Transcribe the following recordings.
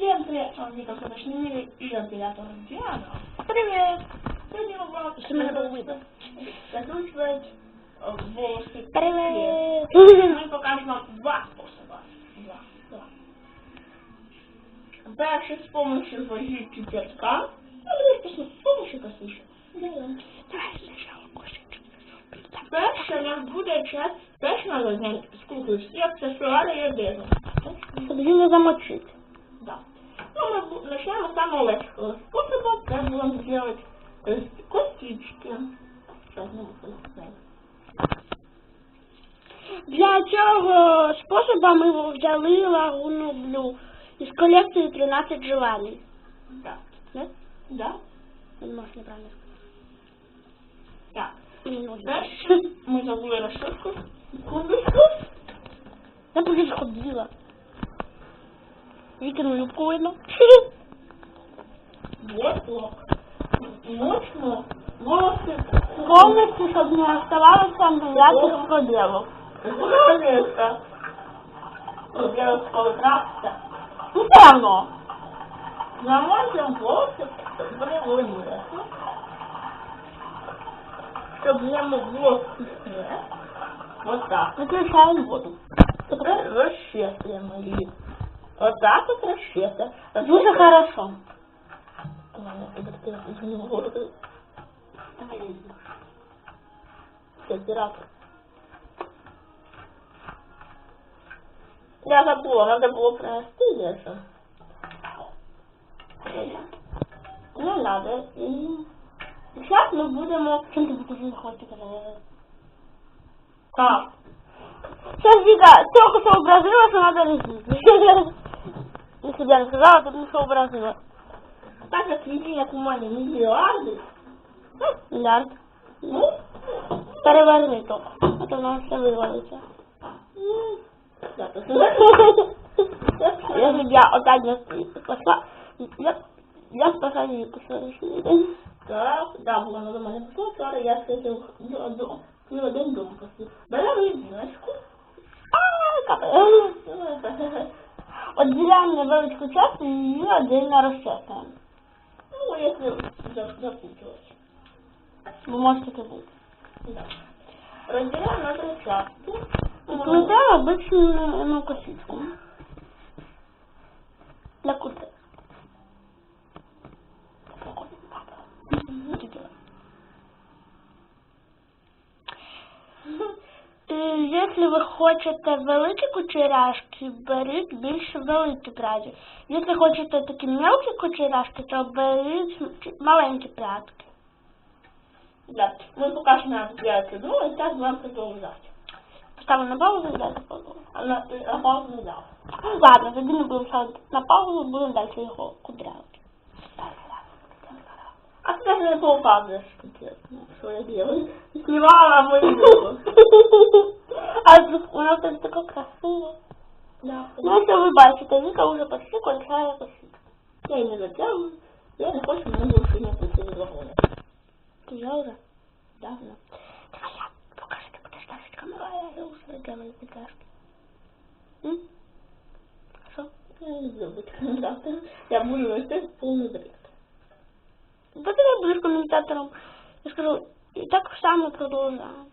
Всем привет, с вами Вика Фоточный мир и вентилятор Диана. Привет! Сегодня мы вам Что меня было видно? закручивать э, волосы. Привет! Мы покажем вам два способа. Два, два. Перший з помощью воги кипятка, а другий з помощью косички. Давай сначала кусочек засунем. Перше у нас буде час, перше надо зняти скруглую всі аксесуари і одежу. Чтобы не замочить. Да. Ну, мы бу- начнем с самого легкого способа. Как будем сделать то есть, косички. Сейчас, ну, посмотрим. Для цього способу ми взяли лагуну блю із колекції 13 желаний. Да. Да? Да. Не можеш неправильно сказати. Так. Мені нужно. Дальше мы забыли расческу. Секундочку. Я поки сходила. Вікину юбку видно. Вот лок. Мощно. Волосы. Повністю, щоб не оставалося ніяких пробілів. Наконец-то. Сделать полкрасться. Ну, все равно. Замочим волосы прямые. Чтобы не могло снять. Вот так. Виключаємо воду. Тепер розчесуємо її. Отак от розчесуємо. Дуже хорошо. Ладно, это ты не могу. Давай я візьму. Все, оператор. Я забыла, надо было принести лесом. Не надо. И сейчас мы будем... Чим ти будеш виходити, коли... Так. Сейчас Вика только сообразила, что надо резинку. Я себя не сказала, потому что сообразила. Так как единок у мене миллиарды, Миллиард. ну, Переверни то, а то нам все да, Если б я опять не пошла, я, я спасаю Вику свою Так, да, було на мене пішло, вчора я сидів до цілий один дом посів. Беремо резиночку. А, капає. Отделяем невеличку часть и ее отдельно расчесываем. Ну, якщо за- запуталась. Вы можете это быть. Да. Розділяємо на три частини. И плетем обычную ну, косичку. Для куртки. Якщо ви хочете великі кучеряшки, беріть більше великі пряді. Якщо хочете такі мелкі кучеряшки, то беріть маленькі прядки. Да. Ми поки що нам зробити одну, і так будемо продовжувати. Поставлю на паузу далі паузу. А на, паузу не дав. Ладно, тоді не будемо ставити на паузу, будемо далі його кудрявити. А не показуєш, конкретно, що я делаю. Знімала мої відео. А у нас тут таке красиво. Да. Ну, що ви бачите, Віка вже почти кончає косити. Я не затягую. Я не хочу, мене більше не пустили вагони. Ти я вже? Да, да. Давай я покажу, ти будеш ставити камеру, а я вже делаю. М? Що? Я не забудь. Да. Я буду вести повний бред. Да ти не будеш коментатором. Я скажу, і так само продовжуємо.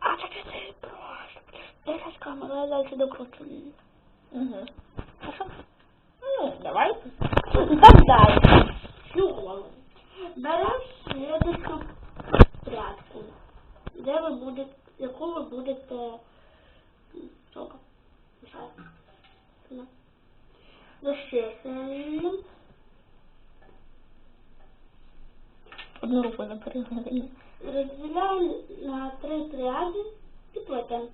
А так ти просто камеру, а я далі докручу. Угу. Хорошо? Ну, давай. Так далі. Чого? Беремо следующу прядку, де ви будете, яку ви будете Сколько? Розчесуємо. Одну руку забери. Розділяємо на три пряди і плетемо.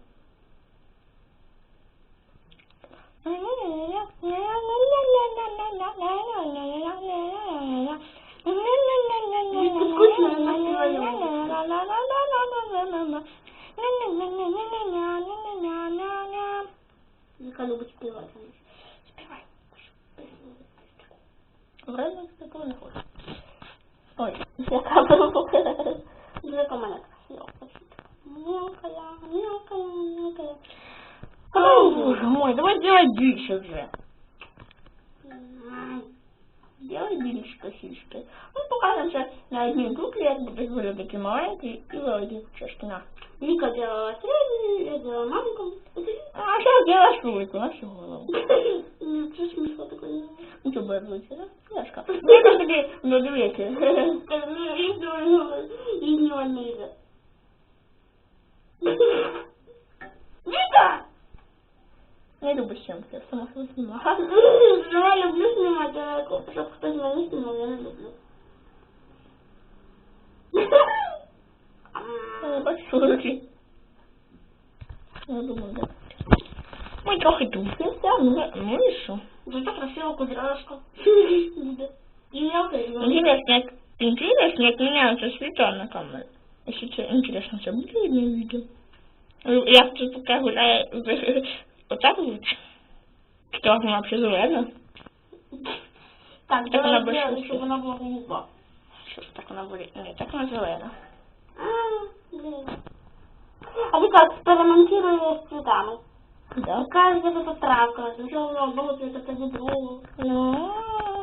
Віка любить співати. Співай. Вредно такого не хочу. Я камеру покажу. Дуже. Мелкая, мелкая, мелкая. Ой, боже мой, давай делать дичь уже. Більш косички. Ну, покажемо на одній куклі, як будуть були такі маленькі і великі чашки. На. Делала среднюю, я делала маленькую. А сейчас делаешь велику, на всю голову. Ну, це смішно таке. Ну, буде велике, да? Яшка. Ну, якось такі, ну, дивіться. Ну, і думаю, і не ванілля. Віка! Я люблю съемки, сама себе снимаю. Я люблю снимать, а щоб хтось мене знімав, я не люблю. Не бачу руки. Я думаю, да. Ми трохи тупимося, ну, ну і що? Зато красиво кудряшка. І велика. Интересно, интересно, як меняется света на камере. Если це интересно, це буде видно видео? Я тут пока гуляю, так лучше. Что, она вообще зелена? Так, так вона буде, щоб вона була голуба. Що ж так вона буде? Ні, так вона зелена. А ви как експериментує з цвітами? Да. Кажете, що це травка, дуже було це таке відро. Ну,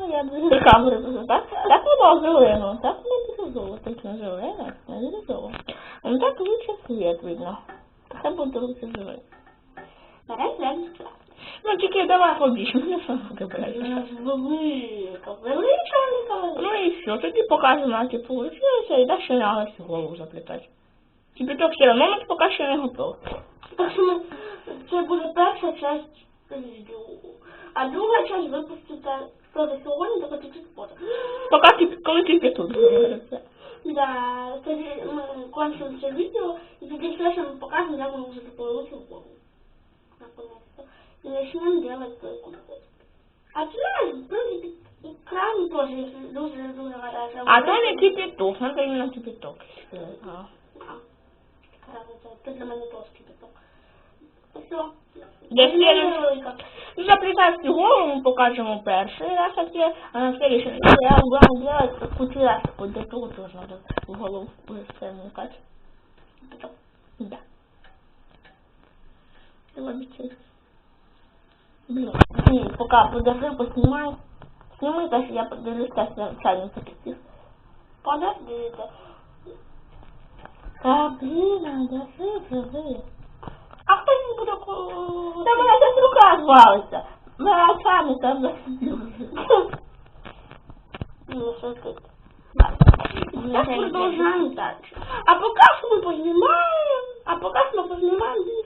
я дуже камери дуже так. Так воно зелено, так воно дуже золото, зелено, не дуже золото. Ну так лучше цвет видно. Це буде лучше зелено. Ну тільки давай. Велика, велика, велика. Ну і все, тоді покажемо, як і вийшло, і далі треба голову заплітати. Кипяток все одно ми поки що не ми, це буде перша часть відео. А друга часть випуститься хто сьогодні, так чуть позже. Поки кип- коли кипяток говориться. Да, тоді ми кончимо це відео, і тоді все, що ми покажемо, як ми вже голову Наконец-то. И начнем делать той компот. А ты знаешь, в принципе, и кран тоже, если дуже дуже гаряча. А то не кипяток, надо именно кипяток. А. Це для мене теж кипяток. Все. Для следующего- Ну, заплетать всю голову мы покажем перший раз, а те- а на следующий раз я буду делать кучеряшку, для того тоже надо в голову вмыкать. Кипяток. Да. Обещай. Блин, пока подожди, поснимай. Сними, даже я подержусь, сейчас я чайник закипит. Подождите. А, блин, держи, держи. А хто не буде Та мене зараз рука звалиться. Мене чайник там засидів. Ну, що тут? Я продовжуємо далі. А поки що ми познімаємо, а поки що ми познімаємо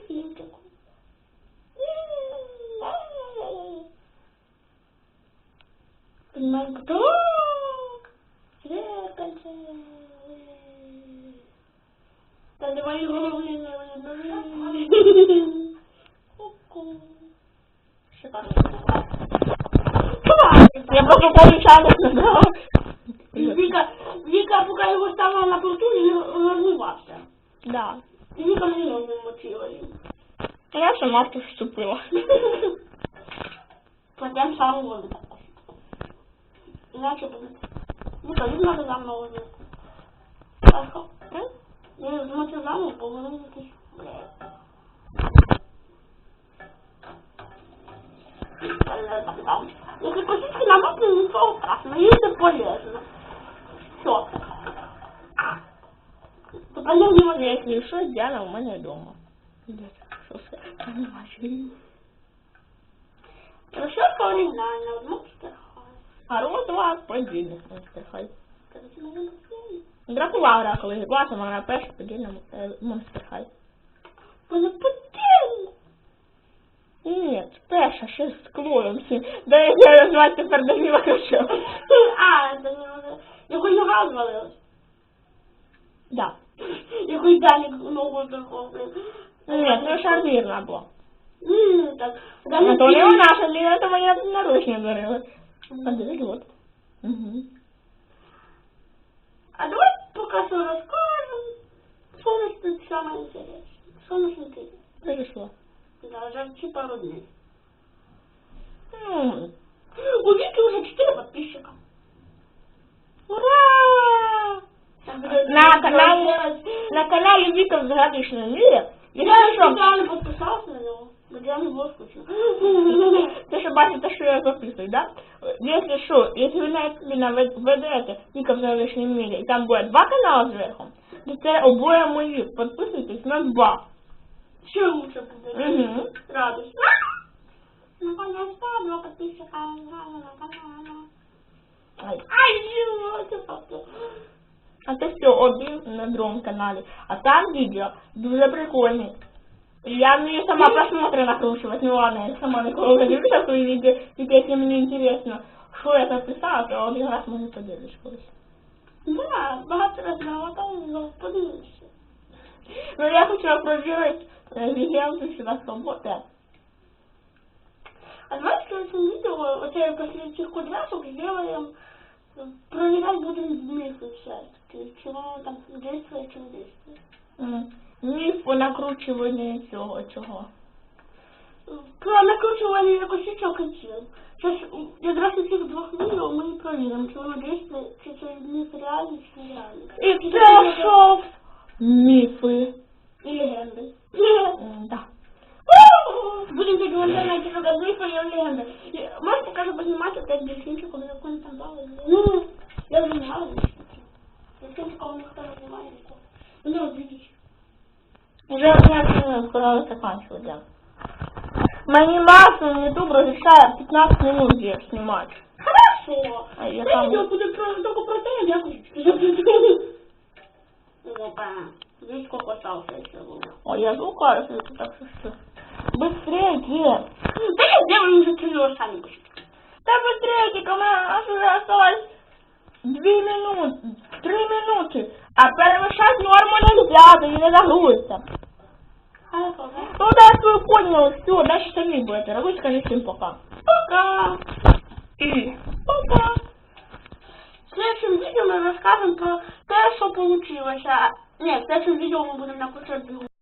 Кто? Зеркальце. Та давай голови не Шикарно. Я просто чайник набрала. Віка, Віка, поки його ставила на плиту, він розливався. Да. І Віка мені ноги мочила. Я сама тут вступила. Потім сам воду так. Іначе буде. Віка, він надо за мною возити. Хорошо. Я замок, бо вони якісь, блядь. Если косички намокнут, ничего страшного, это полезно. Все. Ты понятно не можешь. Якщо що, Діана у мене вдома. Що це? Та нема чого. Расчетка оригинальная, вот монстр хай. А розова подільник монстр хай. Короче, мы не успели. Дракувала, коли класом, вона подільна. Ні, перша, ще з всім. Да я назвати тепер Даніла Кравчук. А, уже. Його нога звалилась. Да. Його й Данік ногу блин. Ні, це шармірна була. М, так. А Данік то не білий. вона шармірна, то моя наручні дарила. А де от. Угу. А давай пока что расскажем, что у нас тут самое интересное. Что у нас интересно? Перейшло. Да, жарче пару дней. У Вики уже 4 подписчика. Ура! на каналі, на каналі Віка в загадочному мірі. Я специально подписался на него, где мне было скучно. Ти ще бачите, що я записую, да? если что, если ви на ютубі навед- введете Ніка в залишнім мірі, і там буде два канали зверху, то це обоє мої. Підписуйтесь на два. Ще лучше буде. Угу. Радость. Наконец-то два подписчика на канал. Ай. Ай, живот, просто. А це все один на другому каналі. А там відео дуже прикольні. Я вмію сама просмотри накручивать, ну ладно, я сама ніколи не люблю такої відео, тільки якщо мені інтересно, що я записала, то один раз можу подивитися колись. Да, багато разів намотав, подивишся. Ну я хотіла проверить легенду сюда свободи. А давайте в следующем видео, вот я после этих кудряшек сделаем, э, проверять будем мифы всякие, чего там действует, чего действует. Міф по накручуванню цього чого. Про накручування косичок і тіл. Зараз якраз у цих двох відео ми і провіримо, чи воно дійсно, чи це міф реальний, чи нереальний. І це що? Міфи. І легенди. Да. Будем тоді в інтернеті шукати міфи і легенди. І Можеш покажу познімати п'ять дельфінчиків, коли вони там дали. Ну, я вже знала дельфінчиків. Дельфінчиків ніхто не ніколи. Ну, дивіться. Уже я скоро заканчиваю, да. Мені максимум YouTube разрешает 15 минут здесь снимать. Хорошо. А я Це там- відео буде про, тільки про те, як я косички запитую. Опа. Видишь, сколько осталось еще было. Ой, я звукаю, так что что. Быстрее, где? Да я сделаю уже три сами косички. Да быстрее, тільки у мене аж уже осталось две минуты, три минуты. А перевышать норму нельзя, да не загрузится. Ну да, я свою понял, все, дальше сами будет. Дорогой, скажи всем пока. Пока. И пока. В следующем видео мы расскажем про то, что получилось. А... Нет, в следующем видео мы будем накручивать